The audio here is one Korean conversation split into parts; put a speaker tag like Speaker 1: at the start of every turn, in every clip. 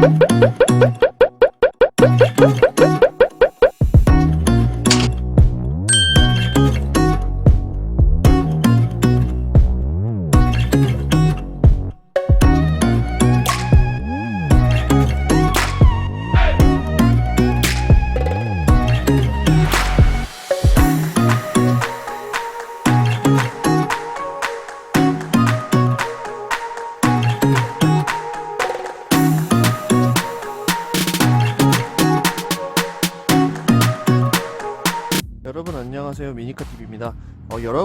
Speaker 1: Ha ha ha ha!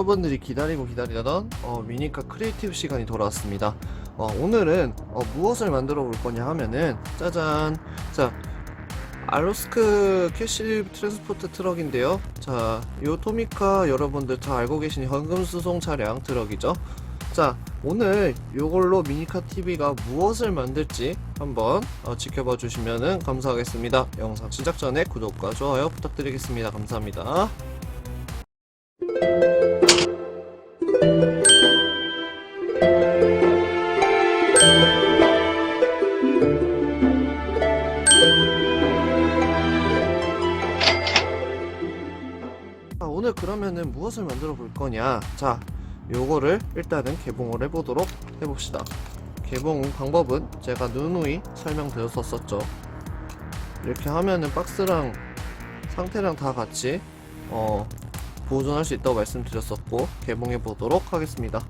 Speaker 1: 여러분들이 기다리고 기다리던 어, 미니카 크리에이티브 시간이 돌아왔습니다. 어, 오늘은 어, 무엇을 만들어 볼 거냐 하면은 짜잔 자 알로스크 캐시 트랜스포트 트럭인데요. 자, 요 토미카 여러분들 다 알고 계신 현금 수송 차량 트럭이죠. 자, 오늘 요걸로 미니카 TV가 무엇을 만들지 한번 어, 지켜봐 주시면 감사하겠습니다. 영상 시작 전에 구독과 좋아요 부탁드리겠습니다. 감사합니다. 무엇을 만들어 볼 거냐? 자, 요거를 일단은 개봉을 해보도록 해봅시다. 개봉 방법은 제가 누누이 설명드렸었죠. 이렇게 하면은 박스랑 상태랑 다 같이 어, 보존할 수 있다고 말씀드렸었고 개봉해 보도록 하겠습니다.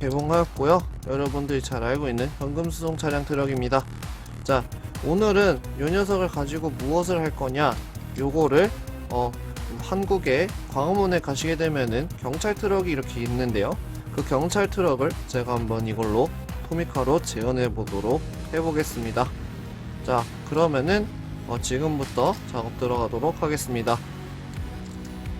Speaker 1: 개봉하였고요. 여러분들이 잘 알고 있는 현금 수송 차량 트럭입니다. 자, 오늘은 요 녀석을 가지고 무엇을 할 거냐? 요거를 어 한국에 광화문에 가시게 되면은 경찰 트럭이 이렇게 있는데요. 그 경찰 트럭을 제가 한번 이걸로 토미카로 재현해 보도록 해보겠습니다. 자, 그러면은 어, 지금부터 작업 들어가도록 하겠습니다.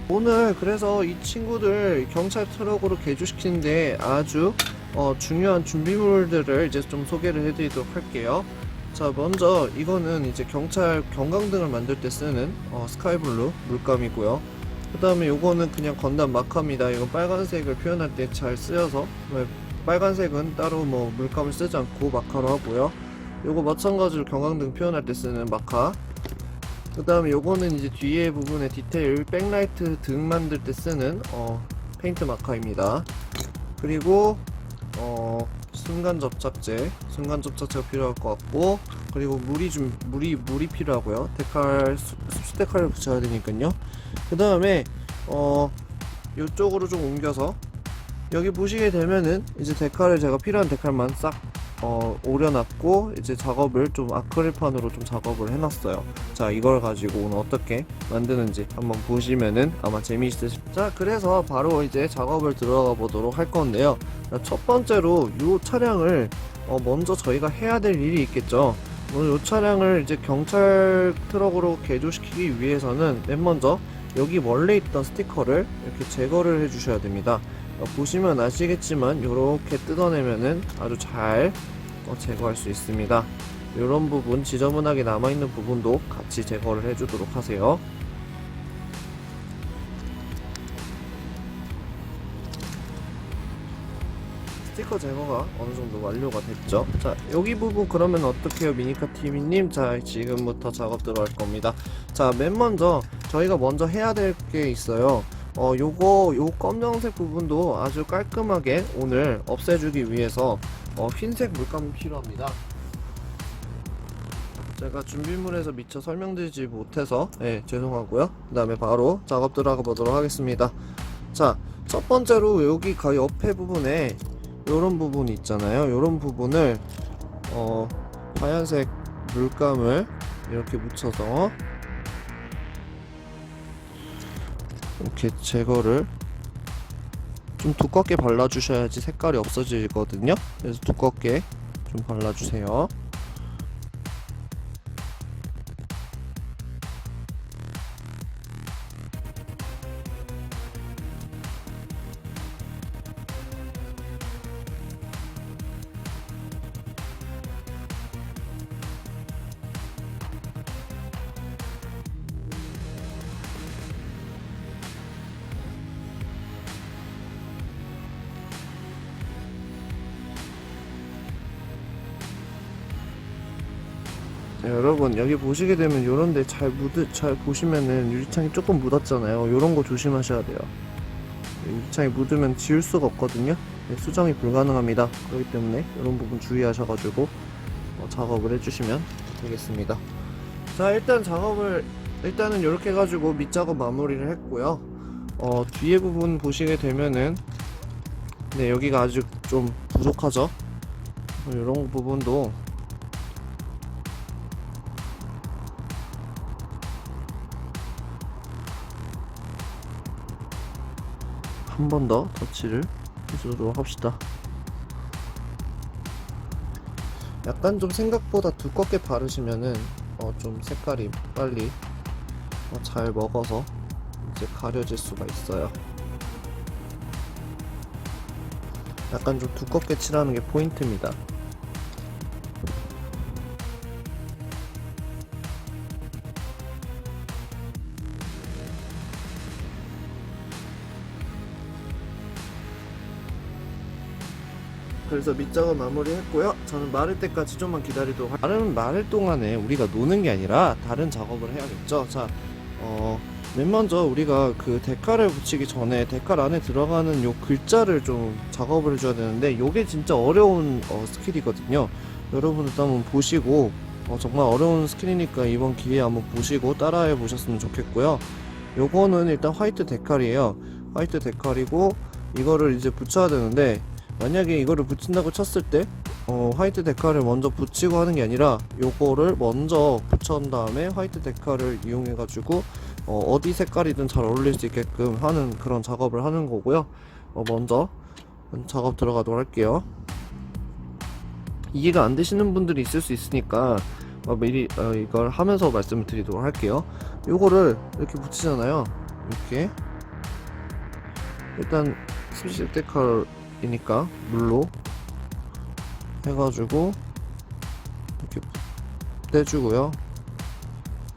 Speaker 1: 오늘 그래서 이 친구들 경찰 트럭으로 개조시키는데 아주 어, 중요한 준비물들을 이제 좀 소개를 해드리도록 할게요. 자 먼저 이거는 이제 경찰 경광등을 만들 때 쓰는 어, 스카이블루 물감이고요. 그 다음에 요거는 그냥 건담 마카입니다. 이건 빨간색을 표현할 때 잘 쓰여서 네, 빨간색은 따로 뭐 물감을 쓰지 않고 마카로 하고요. 요거 마찬가지로 경광등 표현할 때 쓰는 마카. 그 다음에 요거는 이제 뒤에 부분에 디테일 백라이트 등 만들 때 쓰는 어, 페인트 마카입니다. 그리고 어 순간 접착제, 순간 접착제가 필요할 것 같고 그리고 물이 좀 물이 물이 필요하고요. 데칼 수- 습수 데칼을 붙여야 되니까요. 그 다음에 어 이쪽으로 좀 옮겨서 여기 보시게 되면은 이제 데칼을 제가 필요한 데칼만 싹 어, 오려놨고 이제 작업을 좀 아크릴판으로 좀 작업을 해놨어요. 자 이걸 가지고 오늘 어떻게 만드는지 한번 보시면은 아마 재미있으실. 자 그래서 바로 이제 작업을 들어가 보도록 할 건데요. 자, 첫 번째로 이 차량을 어, 먼저 저희가 해야 될 일이 있겠죠. 오늘 이 차량을 이제 경찰 트럭으로 개조시키기 위해서는 맨 먼저 여기 원래 있던 스티커를 이렇게 제거를 해주셔야 됩니다. 어, 보시면 아시겠지만 이렇게 뜯어내면은 아주 잘 어, 제거할 수 있습니다. 이런 부분 지저분하게 남아있는 부분도 같이 제거를 해주도록 하세요. 스티커 제거가 어느 정도 완료가 됐죠. 자, 여기 부분 그러면 어떻게 해요, 미니카 TV님? 자, 지금부터 작업 들어갈 겁니다. 자, 맨 먼저 저희가 먼저 해야 될 게 있어요. 어, 요거, 요 검정색 부분도 아주 깔끔하게 오늘 없애주기 위해서 어, 흰색 물감이 필요합니다. 제가 준비물에서 미처 설명드리지 못해서 예, 죄송하고요. 그 다음에 바로 작업 들어가 보도록 하겠습니다. 자, 첫 번째로 여기 가 옆에 부분에 요런 부분이 있잖아요. 요런 부분을 어, 하얀색 물감을 이렇게 묻혀서 이렇게 제거를 좀 두껍게 발라주셔야지 색깔이 없어지거든요. 그래서 두껍게 좀 발라주세요. 여기 보시게 되면 요런데 잘 묻, 잘 보시면은 유리창이 조금 묻었잖아요. 요런 거 조심하셔야 돼요. 유리창이 묻으면 지울 수가 없거든요. 네, 수정이 불가능합니다. 그렇기 때문에 이런 부분 주의하셔가지고 어, 작업을 해주시면 되겠습니다. 자 일단 작업을 일단은 이렇게 해가지고 밑작업 마무리를 했고요. 어, 뒤에 부분 보시게 되면은 네 여기가 아직 좀 부족하죠. 이런 부분도 한 번 더 터치를 해주도록 합시다. 약간 좀 생각보다 두껍게 바르시면은 어 좀 색깔이 빨리 어, 잘 먹어서 이제 가려질 수가 있어요. 약간 좀 두껍게 칠하는 게 포인트입니다. 그래서 밑작업 마무리했고요. 저는 마를 때까지 좀만 기다리도록 할. 마른 마를 동안에 우리가 노는 게 아니라 다른 작업을 해야겠죠. 자, 어, 맨 먼저 우리가 그 데칼을 붙이기 전에 데칼 안에 들어가는 요 글자를 좀 작업을 해줘야 되는데 요게 진짜 어려운 어, 스킬이거든요. 여러분들도 한번 보시고 어, 정말 어려운 스킬이니까 이번 기회에 한번 보시고 따라해 보셨으면 좋겠고요. 요거는 일단 화이트 데칼이에요. 화이트 데칼이고 이거를 이제 붙여야 되는데 만약에 이거를 붙인다고 쳤을 때 어, 화이트 데칼을 먼저 붙이고 하는 게 아니라 요거를 먼저 붙여온 다음에 화이트 데칼을 이용해 가지고 어, 어디 색깔이든 잘 어울릴 수 있게끔 하는 그런 작업을 하는 거고요. 어, 먼저 작업 들어가도록 할게요. 이해가 안 되시는 분들이 있을 수 있으니까 어, 미리 어, 이걸 하면서 말씀을 드리도록 할게요. 요거를 이렇게 붙이잖아요. 이렇게. 일단 스피시 데칼 이니까 물로 해가지고 이렇게 떼주고요.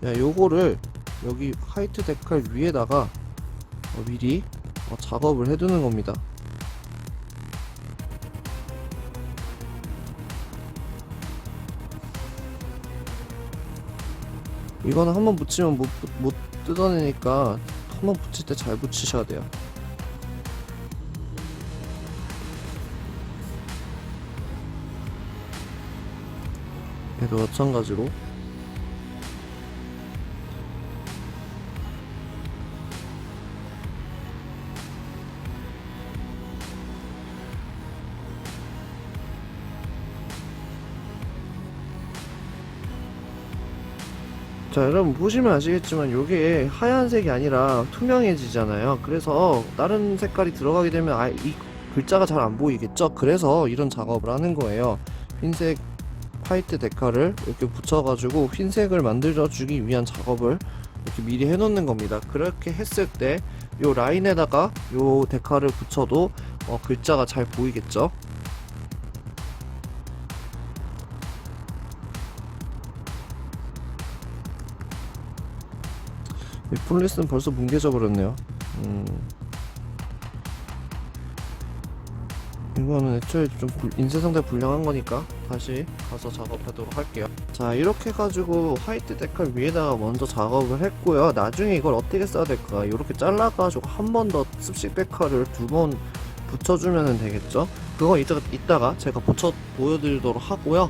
Speaker 1: 야, 요거를 여기 화이트 데칼 위에다가 어, 미리 어, 작업을 해두는 겁니다. 이거는 한번 붙이면 못, 못 뜯어내니까 한번 붙일 때 잘 붙이셔야 돼요. 얘도 마찬가지로. 자 여러분 보시면 아시겠지만 요게 하얀색이 아니라 투명해지잖아요. 그래서 다른 색깔이 들어가게 되면 아, 이 글자가 잘 안 보이겠죠? 그래서 이런 작업을 하는 거예요. 흰색 화이트 데칼을 이렇게 붙여가지고 흰색을 만들어주기 위한 작업을 이렇게 미리 해놓는 겁니다. 그렇게 했을 때 요 라인에다가 요 데칼을 붙여도 어, 글자가 잘 보이겠죠? 이 폴리스는 벌써 뭉개져 버렸네요. 음. 이거는 애초에 좀 불- 인쇄 상태 불량한 거니까 다시 가서 작업하도록 할게요. 자 이렇게 해가지고 화이트 데칼 위에다가 먼저 작업을 했고요. 나중에 이걸 어떻게 써야 될까? 이렇게 잘라가지고 한 번 더 습식 데칼을 두 번 붙여주면 되겠죠? 그거 이따가, 이따가 제가 붙여 보여드리도록 하고요.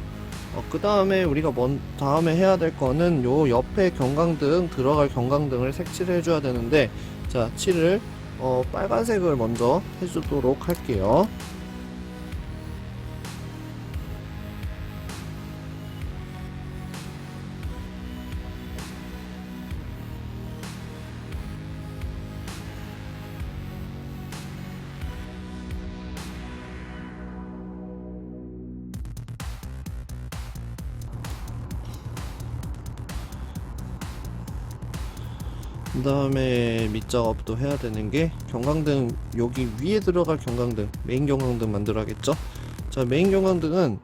Speaker 1: 어, 그 다음에 우리가 먼 다음에 해야 될 거는 요 옆에 경광등 들어갈 경광등을 색칠을 해줘야 되는데 자 칠을 어, 빨간색을 먼저 해주도록 할게요. 다음에 밑작업도 해야 되는 게 경광등 여기 위에 들어갈 경광등 메인 경광등 만들어야겠죠? 자 메인 경광등은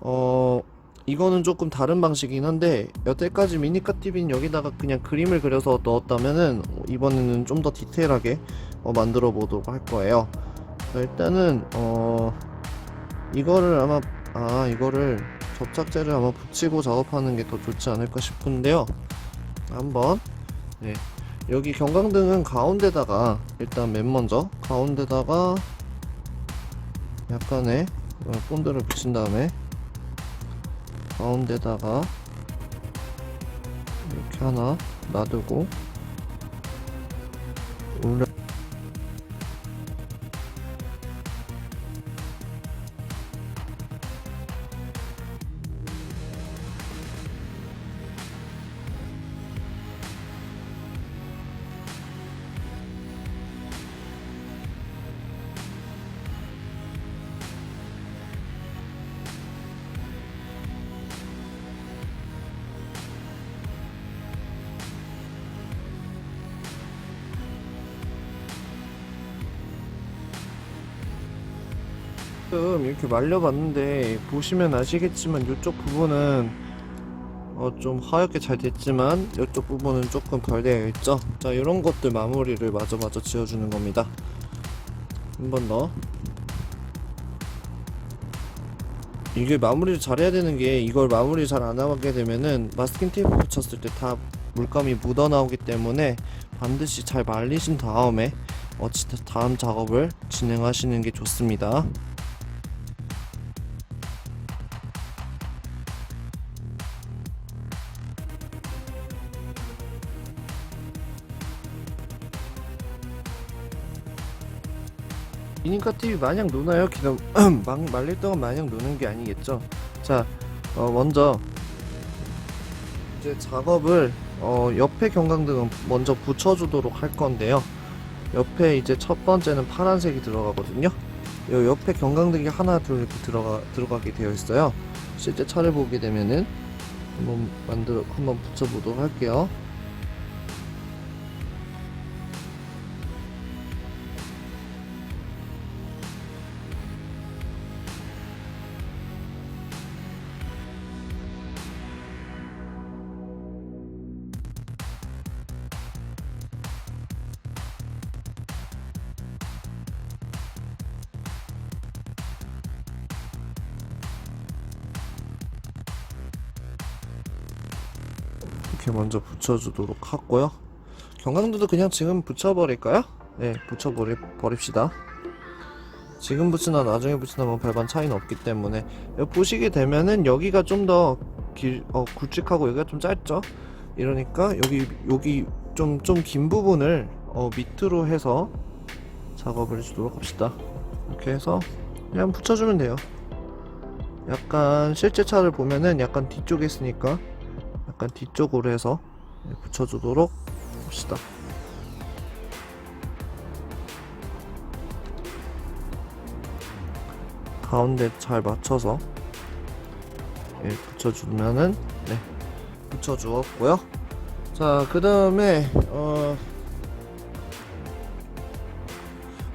Speaker 1: 어 이거는 조금 다른 방식이긴 한데 여태까지 미니카 TV는 여기다가 그냥 그림을 그려서 넣었다면은 이번에는 좀 더 디테일하게 어, 만들어 보도록 할 거예요. 자, 일단은 어 이거를 아마 아 이거를 접착제를 한번 붙이고 작업하는 게 더 좋지 않을까 싶은데요. 한번 네 여기 경광등은 가운데다가 일단 맨 먼저 가운데다가 약간의 어, 본드를 붙인 다음에 가운데다가 이렇게 하나 놔두고 올려 지금 이렇게 말려봤는데 보시면 아시겠지만 이쪽 부분은 어, 좀 하얗게 잘 됐지만 이쪽 부분은 조금 덜 되어 있죠? 자 이런 것들 마무리를 마저 마저 지어주는 겁니다. 한 번 더. 이게 마무리를 잘해야 되는 게 이걸 마무리 잘 안 하게 되면은 마스킹 테이프 붙였을 때 다 물감이 묻어 나오기 때문에 반드시 잘 말리신 다음에 어, 지- 다음 작업을 진행하시는 게 좋습니다. 미니카 TV 마냥 노나요? 기름 막 말릴 동안 마냥 노는 게 아니겠죠? 자, 어, 먼저 이제 작업을 어, 옆에 경광등은 먼저 붙여주도록 할 건데요. 옆에 이제 첫 번째는 파란색이 들어가거든요. 요 옆에 경광등이 하나 둘 이렇게 들어가 들어가게 되어 있어요. 실제 차를 보게 되면은 한번 만들어 한번 붙여보도록 할게요. 이렇게 먼저 붙여주도록 하고요. 경강도도 그냥 지금 붙여버릴까요? 네, 붙여버리 버립시다. 지금 붙이나 나중에 붙이나 뭐 별반 차이는 없기 때문에 보시게 되면은 여기가 좀더 길, 어, 굵직하고 여기가 좀 짧죠? 이러니까 여기 여기 좀 좀 긴 부분을 어, 밑으로 해서 작업을 해주도록 합시다. 이렇게 해서 그냥 붙여주면 돼요. 약간 실제 차를 보면은 약간 뒤쪽에 있으니까 약간 뒤쪽으로 해서 붙여주도록 합시다. 가운데 잘 맞춰서 예, 붙여주면은 네 붙여주었고요. 자, 그 다음에 어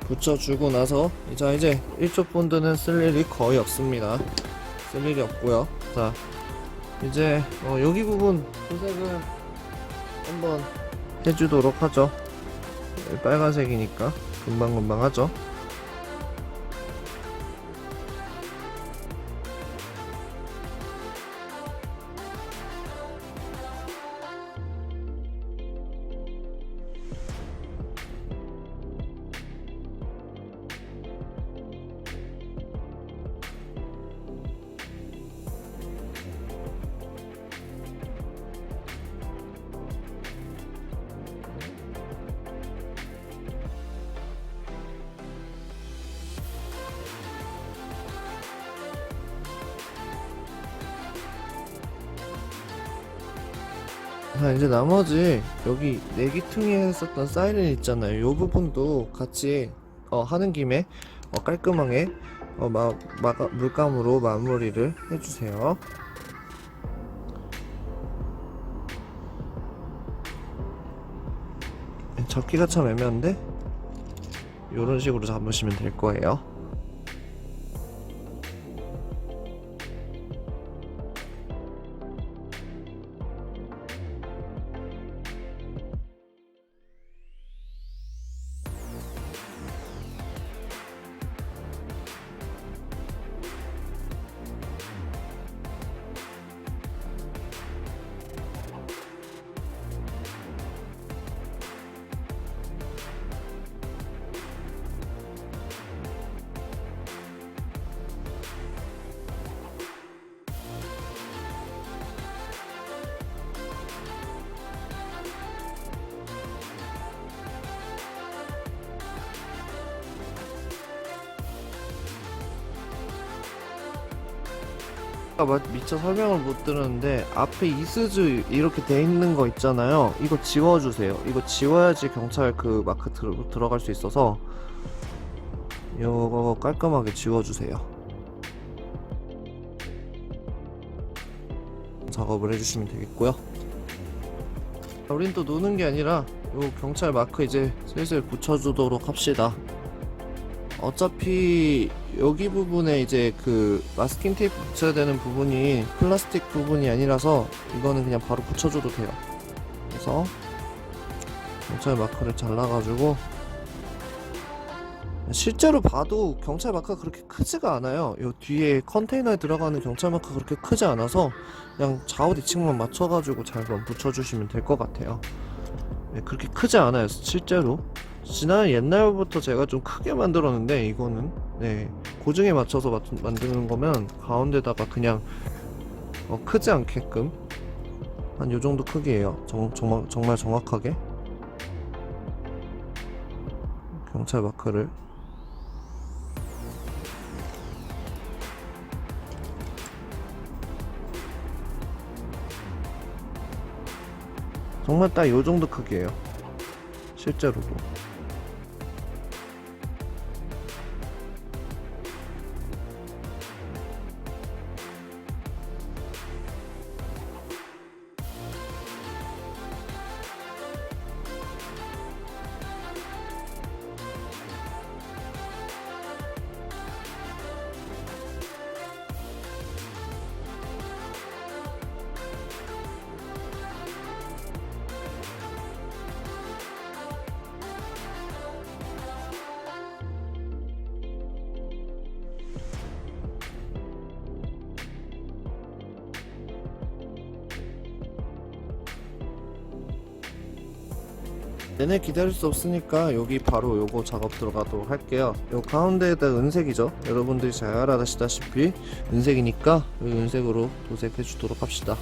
Speaker 1: 붙여주고 나서 자 이제 일쪽 본드는 쓸 일이 거의 없습니다. 쓸 일이 없고요. 자 이제 어, 여기 부분 도색을 한번 해주도록 하죠. 네, 빨간색이니까 금방금방 하죠. 자 이제 나머지 여기 내기퉁이에 했었던 사이렌 있잖아요. 요 부분도 같이 어, 하는 김에 어, 깔끔하게 어, 마, 마가, 물감으로 마무리를 해주세요. 잡기가 참 애매한데? 이런 식으로 잡으시면 될 거예요 아까 마- 미처 설명을 못 들었는데 앞에 이스즈 이렇게 돼 있는 거 있잖아요. 이거 지워주세요. 이거 지워야지 경찰 그 마크 들, 들어갈 수 있어서 이거 깔끔하게 지워주세요. 작업을 해주시면 되겠고요. 우린 또 노는 게 아니라 요 경찰 마크 이제 슬슬 붙여주도록 합시다. 어차피 여기 부분에 이제 그 마스킹 테이프 붙여야 되는 부분이 플라스틱 부분이 아니라서 이거는 그냥 바로 붙여줘도 돼요. 그래서 경찰 마크를 잘라가지고 실제로 봐도 경찰 마크가 그렇게 크지가 않아요. 요 뒤에 컨테이너에 들어가는 경찰 마크가 그렇게 크지 않아서 그냥 좌우 대칭만 맞춰가지고 잘만 붙여주시면 될 것 같아요. 네, 그렇게 크지 않아요, 실제로. 지난 옛날부터 제가 좀 크게 만들었는데 이거는 네 고증에 맞춰서 맞, 만드는 거면 가운데다가 그냥 어, 크지 않게끔 한 요 정도 크기예요. 정, 정말, 정말 정확하게 경찰 마크를 정말 딱 요 정도 크기예요. 실제로도. 얘네 기다릴 수 없으니까 여기 바로 요거 작업 들어가도록 할게요. 요 가운데에다 은색이죠? 여러분들이 잘 알아다시다시피 은색이니까 이 은색으로 도색해 주도록 합시다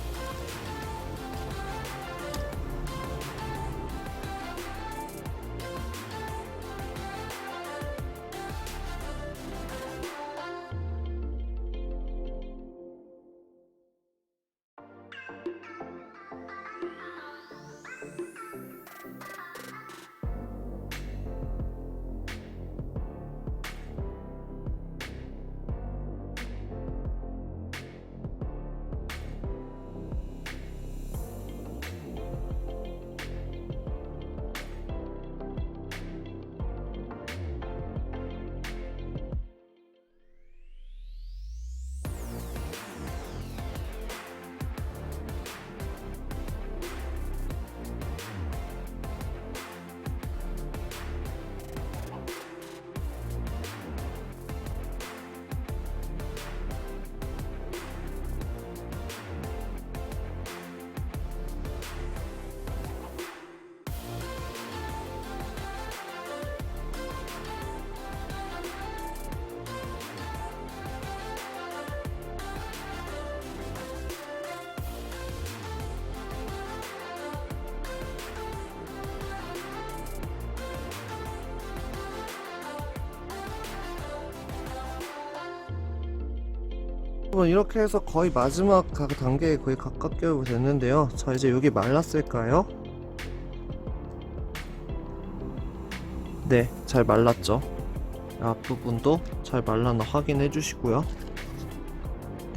Speaker 1: 여러분 이렇게 해서 거의 마지막 가- 단계에 거의 가깝게 됐는데요. 자 이제 여기 말랐을까요? 네잘 말랐죠? 앞부분도 잘 말랐나 확인해 주시고요.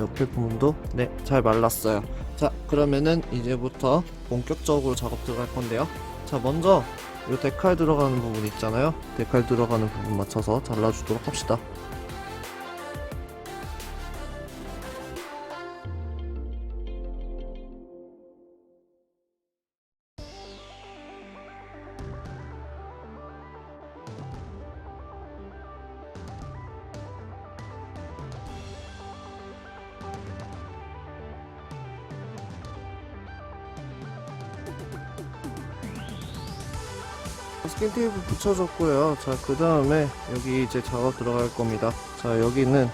Speaker 1: 옆에 부분도? 네잘 말랐어요. 자 그러면은 이제부터 본격적으로 작업 들어갈 건데요. 자 먼저 이 데칼 들어가는 부분 있잖아요. 데칼 들어가는 부분 맞춰서 잘라주도록 합시다 붙여줬고요. 자, 그 다음에 여기 이제 작업 들어갈 겁니다. 자, 여기는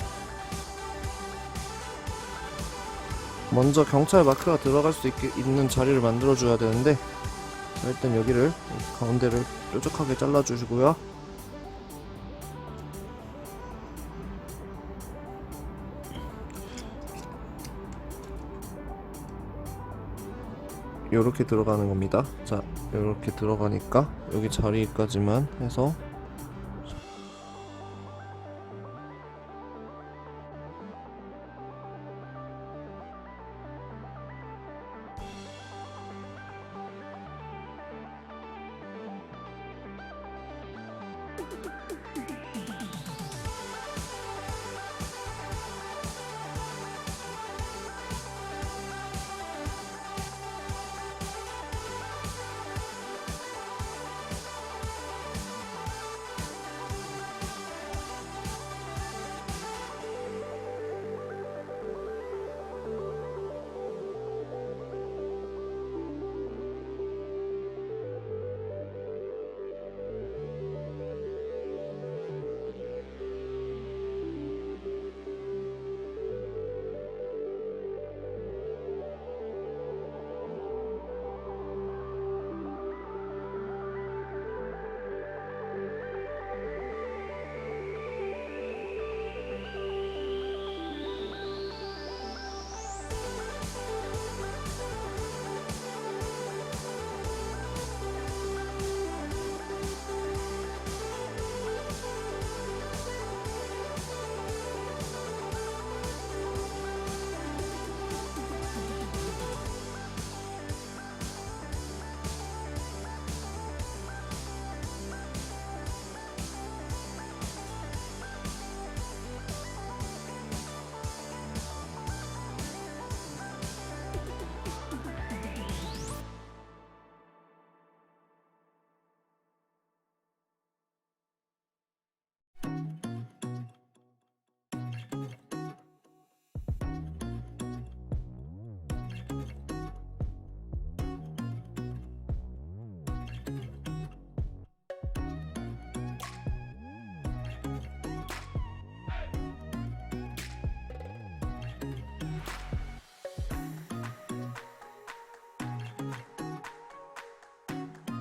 Speaker 1: 먼저 경찰 마크가 들어갈 수 있게, 있는 자리를 만들어 줘야 되는데, 자, 일단 여기를, 가운데를 뾰족하게 잘라 주시고요. 요렇게 들어가는 겁니다. 자, 요렇게 들어가니까 여기 자리까지만 해서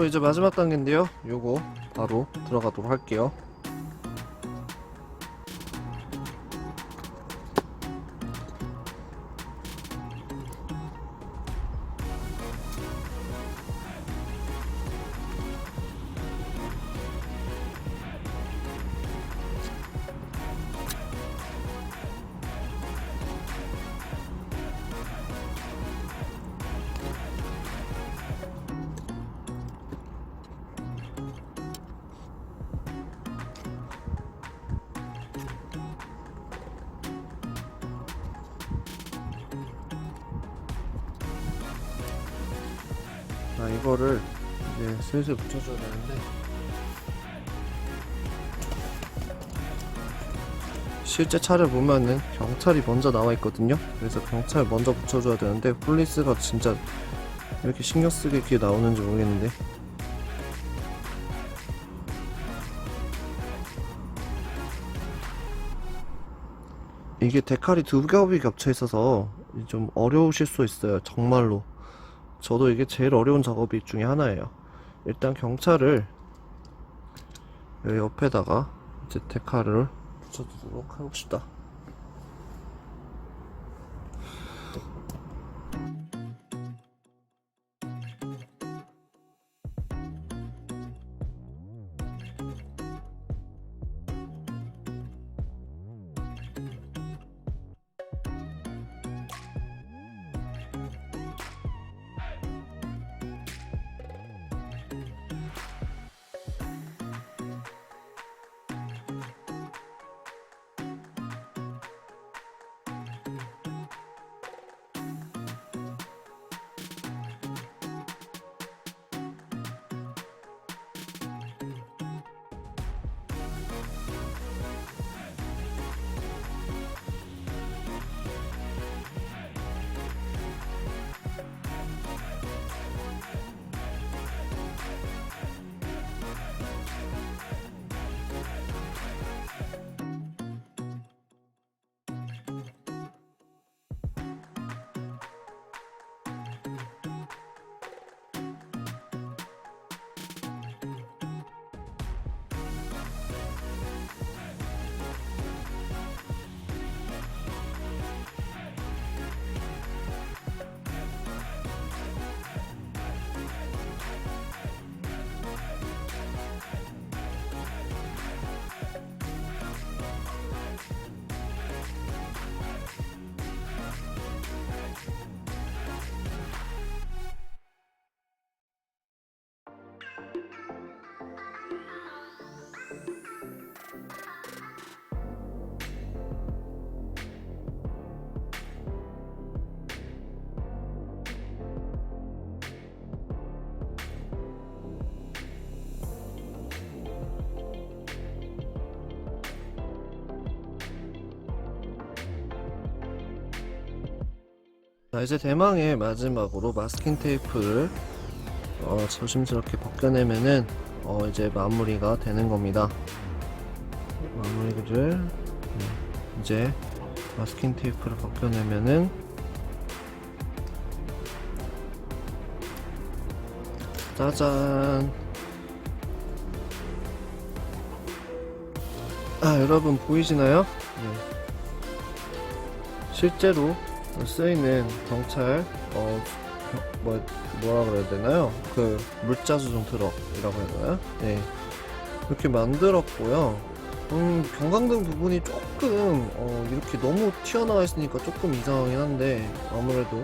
Speaker 1: 이제 마지막 단계인데요. 요거 바로 들어가도록 할게요. 이거를 이제 슬슬 붙여줘야 되는데 실제 차를 보면은 경찰이 먼저 나와 있거든요. 그래서 경찰 먼저 붙여줘야 되는데 폴리스가 진짜 왜 이렇게 신경 쓰게 귀에 나오는지 모르겠는데 이게 데칼이 두 겹이 겹쳐 있어서 좀 어려우실 수 있어요. 정말로. 저도 이게 제일 어려운 작업이 중에 하나예요. 일단 경찰을 여기 옆에다가 데칼을 붙여두도록 해봅시다. 자 이제 대망의 마지막으로 마스킹 테이프를 어, 조심스럽게 벗겨내면은 어, 이제 마무리가 되는 겁니다. 마무리를 네, 이제 마스킹 테이프를 벗겨내면은 짜잔 아 여러분 보이시나요? 네. 실제로 쓰이는 경찰 어 뭐, 뭐라 그래야 되나요? 그 물자 수송 트럭이라고 해야 되나요? 네 이렇게 만들었고요. 음 경광등 부분이 조금 어, 이렇게 너무 튀어나와 있으니까 조금 이상하긴 한데 아무래도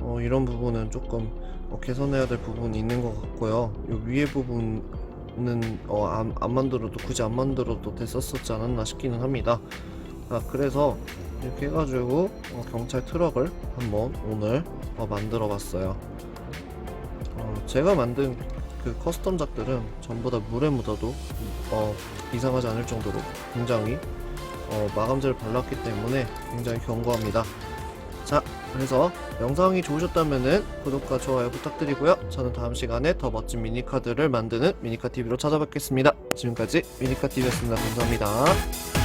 Speaker 1: 어, 이런 부분은 조금 어, 개선해야 될 부분이 있는 것 같고요. 이 위에 부분은 어, 안, 안 만들어도 굳이 안 만들어도 됐었었지 않았나 싶기는 합니다. 아, 그래서 이렇게 해가지고 어, 경찰 트럭을 한번 오늘 어, 만들어 봤어요. 어, 제가 만든 그 커스텀작들은 전부 다 물에 묻어도 어, 이상하지 않을 정도로 굉장히 어, 마감제를 발랐기 때문에 굉장히 견고합니다. 자, 그래서 영상이 좋으셨다면은 구독과 좋아요 부탁드리고요. 저는 다음 시간에 더 멋진 미니카드를 만드는 미니카TV로 찾아뵙겠습니다. 지금까지 미니카TV였습니다. 감사합니다.